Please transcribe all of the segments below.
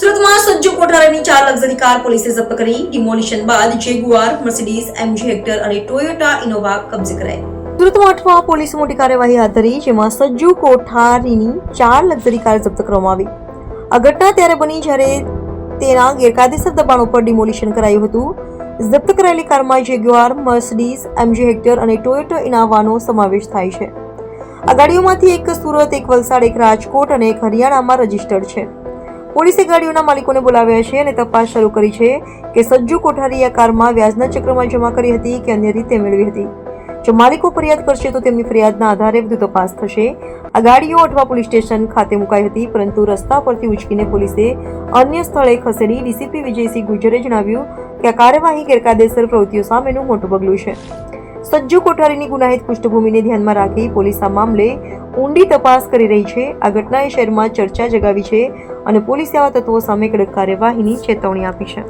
સુરતમાં સજ્જુ કોઠારીની ચાર luxury car પોલીસે જપ્ત કરી. ડિમોલિશન બાદ જેગુઆર મર્સિડીઝ એમજી હેક્ટર અને ટોયોટા ઇનોવા કબજે કરાઈ. સુરતમાં અઠવા પોલીસે મોટી કાર્યવાહી હાથ ધરી, જેમાં સજ્જુ કોઠારીની ચાર લક્ઝરી કાર જપ્ત કરવામાં આવી. આ ઘટના ત્યારે બની જ્યારે તેના ગેરકાયદેસર દબાણ ઉપર ડિમોલિશન કરાયું હતું. જપ્ત કરાયેલી કારમાં જેગ્યુઆર મર્સિડીઝ એમજી હેક્ટર અને ટોયોટા ઇનાવાનો સમાવેશ થાય છે. આ ગાડીઓમાંથી એક સુરત, એક વલસાડ, એક રાજકોટ અને એક હરિયાણામાં રજીસ્ટર્ડ છે. પોલીસે ગાડીઓના માલિકોને બોલાવ્યા છે અને તપાસ શરૂ કરી છે કે સજ્જુ કોઠારી આ કારમાં વ્યાજના ચક્રમાં જમા કરી હતી કે અન્ય રીતે મેળવી હતી. જો માલિકો ફરિયાદ કરશે તો તેમની ફરિયાદના આધારે વધુ તપાસ થશે. આ ગાડીઓ અઠવા પોલીસ સ્ટેશન ખાતે મુકાઈ હતી, પરંતુ રસ્તા પરથી ઉચકીને પોલીસે અન્ય સ્થળે ખસેડી ડીસીપી વિજયસિંહ ગુજરે જણાવ્યું કે આ કાર્યવાહી ગેરકાયદેસર પ્રવૃત્તિઓ સામેનું મોટું પગલું છે. સજ્જુ કોઠારીની ગુનાહિત પૃષ્ઠભૂમિને ધ્યાનમાં રાખી પોલીસ આ મામલે ઊંડી તપાસ કરી રહી છે આ ઘટનાએ શહેરમાં ચર્ચા જગાવી છે અને પોલીસે આવા તત્વો સામે કડક કાર્યવાહીની ચેતવણી આપી છે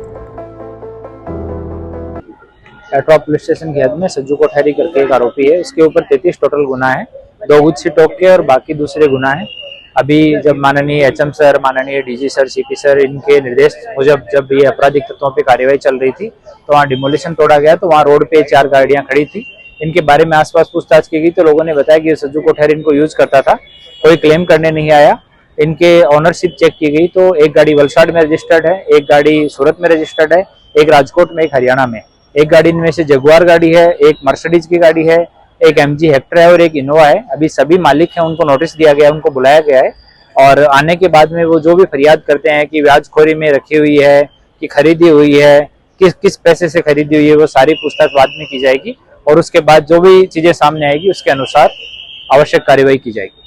एटवा पुलिस स्टेशन की हद में सज्जू कोठारी करके एक आरोपी है इसके ऊपर तैतीस टोटल गुना है दो गुच्छी टोक के और बाकी दूसरे गुना है अभी जब माननीय एचएम सर, माननीय डीजी सर, सीपी सर, इनके निर्देश मुजब जब ये आपराधिक तत्वों पे कार्यवाही चल रही थी तो वहाँ डिमोलिशन तोड़ा गया तो वहाँ रोड पे चार गाड़ियाँ खड़ी थी। इनके बारे में आसपास पूछताछ की गई तो लोगों ने बताया कि ये सज्जू कोठारी इनको यूज़ करता था, कोई क्लेम करने नहीं आया। इनके ऑनरशिप चेक की गई तो एक गाड़ी वलसाड में रजिस्टर्ड है, एक गाड़ी सूरत में रजिस्टर्ड है, एक राजकोट में, एक हरियाणा में। एक गाड़ी इनमें से जगुआर गाड़ी है, एक मर्सडीज की गाड़ी है एक एम जी हेक्टर है और एक इनोवा है। अभी सभी मालिक है, उनको नोटिस दिया गया है, उनको बुलाया गया है। और आने के बाद में वो जो भी फरियाद करते हैं कि ब्याजखोरी में रखी हुई है, कि खरीदी हुई है, किस किस पैसे से खरीदी हुई है, वो सारी पूछताछ बाद में की जाएगी। और उसके बाद जो भी चीज़ें सामने आएगी, उसके अनुसार आवश्यक कार्यवाही की जाएगी।